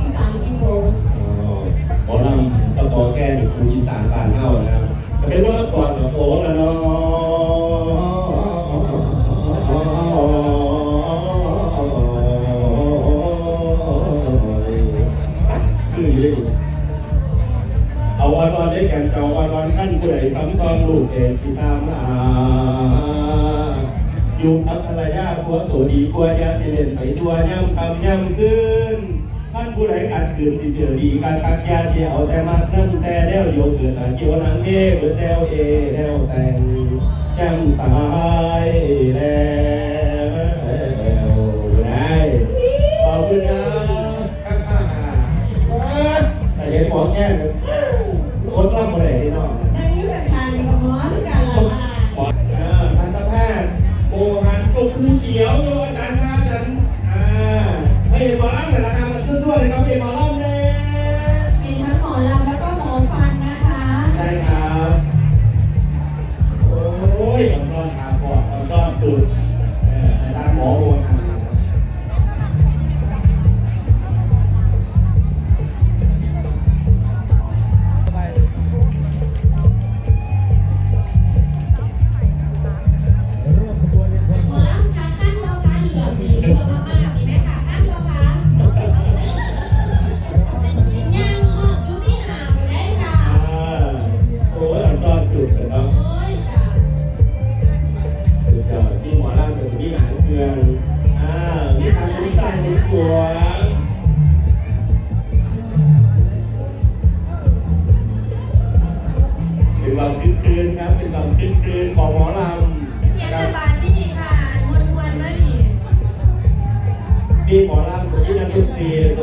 อีสานอีโบหมอลำตะกอแก้อยู่ครูอีสานบานเฮานะครับเป็นว่าก่อนกับโอ้ละเนาะเอาวันวันได้แกันเก่าวันวันขั้นผู้ใดซ้ำซ้อนลูกเองที่ตามมาอยู่กับภรรยาผัวตัวดีกว่ายาสิเล่นไปตัวย่ำคำย่ำขึ้น ท่านผู้ใดอาจคืนสิเจอดีการตักยาเสียเอาแต่มากนั่งแต่แนวโยกเกิดอาเกี่ยวนางเอเบิดแนวเอแนวแต่งยังตายแล้วได้ขอบคุณครับแต่เห็นหมอแก้มคนต้องมาไหนที่นอกนายนิ้วแบบทานอยู่กับหมอทุกการละมาหมอทันตแพทย์โอหันสุขูเขียวโย ที่หางเครื่องอ่ามีทางคุ้มสร้างคุ้มตัวเป็นบางคลื่นๆครับเป็นบางคลื่นๆของหมอลำเยี่ยมคสรับบายที่นี่ค่ะมวนมวนๆไม่มี มีหมอลำตัวที่นักดนตรีตั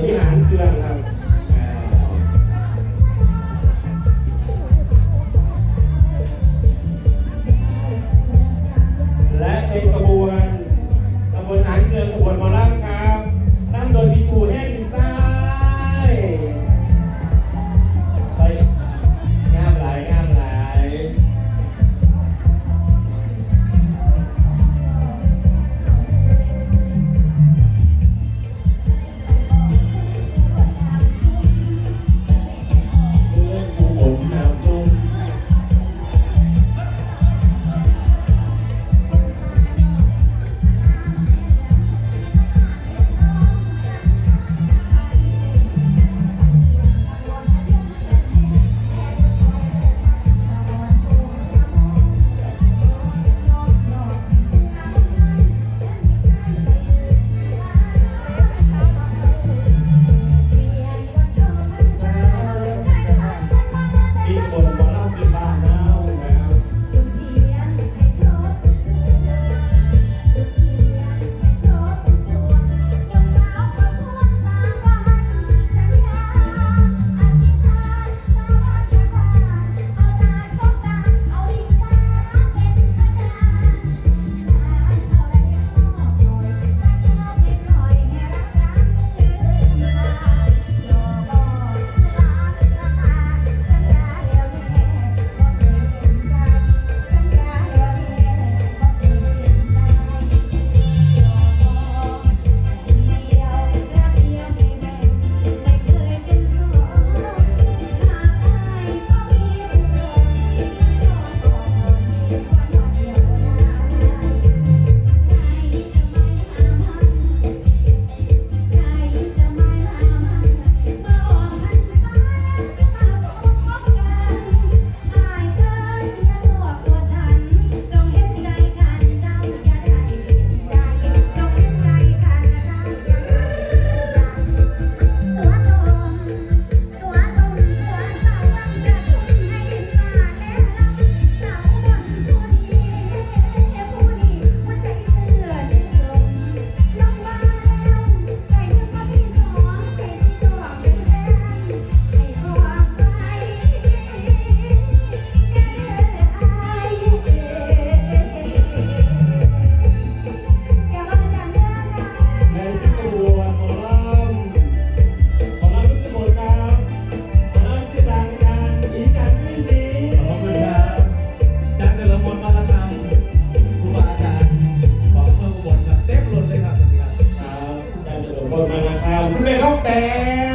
แต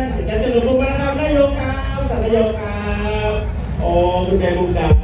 นอาจารย์จะหนุนลงมาครับนายกครับท่านนายกครับโอ้คุณแม่คุณดา